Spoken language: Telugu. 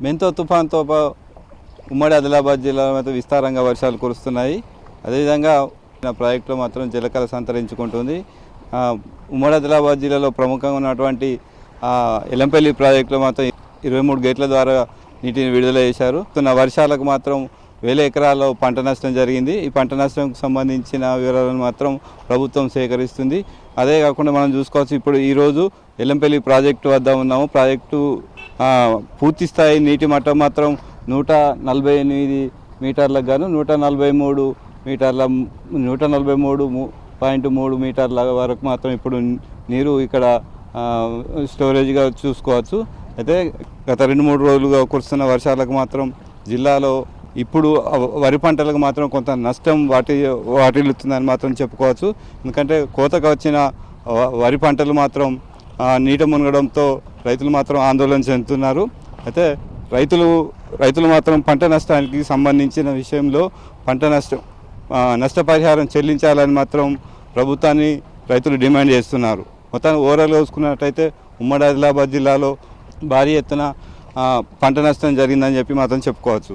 మెంతో తుఫాన్తో పా- ఉమ్మడి ఆదిలాబాద్ జిల్లాలో విస్తారంగా వర్షాలు కురుస్తున్నాయి. అదేవిధంగా నా ప్రాజెక్టులో మాత్రం జలకళ సంతరించుకుంటుంది. ఉమ్మడి ఆదిలాబాద్ జిల్లాలో ప్రముఖంగా ఉన్నటువంటి ఎలంపల్లి ప్రాజెక్టులో మాత్రం ఇరవై మూడు గేట్ల ద్వారా నీటిని విడుదల చేశారు. వర్షాలకు మాత్రం వేల ఎకరాల్లో పంట నష్టం జరిగింది. ఈ పంట నష్టంకు సంబంధించిన వివరాలను మాత్రం ప్రభుత్వం సేకరిస్తుంది. అదే కాకుండా మనం చూసుకోవచ్చు ఇప్పుడు ఈరోజు ఎల్లంపల్లి ప్రాజెక్టు వద్ద ఉన్నాము. ప్రాజెక్టు పూర్తి స్థాయి నీటి మట్టం మాత్రం నూట నలభై ఎనిమిది మీటర్లకు గాను నూట నలభై మూడు మీటర్ల నూట నలభై మూడు పాయింట్ మూడు మీటర్ల వరకు మాత్రం ఇప్పుడు నీరు ఇక్కడ స్టోరేజ్గా చూసుకోవచ్చు. అయితే గత రెండు మూడు రోజులుగా కురుస్తున్న వర్షాలకు మాత్రం జిల్లాలో ఇప్పుడు వరి పంటలకు మాత్రం కొంత నష్టం వాటి వాటిల్లుతుందని మాత్రం చెప్పుకోవచ్చు. ఎందుకంటే కోతకు వచ్చిన వరి పంటలు మాత్రం నీట మునగడంతో రైతులు మాత్రం ఆందోళన చెందుతున్నారు. అయితే రైతులు రైతులు మాత్రం పంట నష్టానికి సంబంధించిన విషయంలో పంట నష్టం నష్టపరిహారం చెల్లించాలని మాత్రం ప్రభుత్వాన్ని రైతులు డిమాండ్ చేస్తున్నారు. మొత్తాన్ని ఓవరాల్ చూసుకున్నట్టయితే ఉమ్మడి ఆదిలాబాద్ జిల్లాలో భారీ ఎత్తున పంట నష్టం జరిగిందని చెప్పి మాత్రం చెప్పుకోవచ్చు.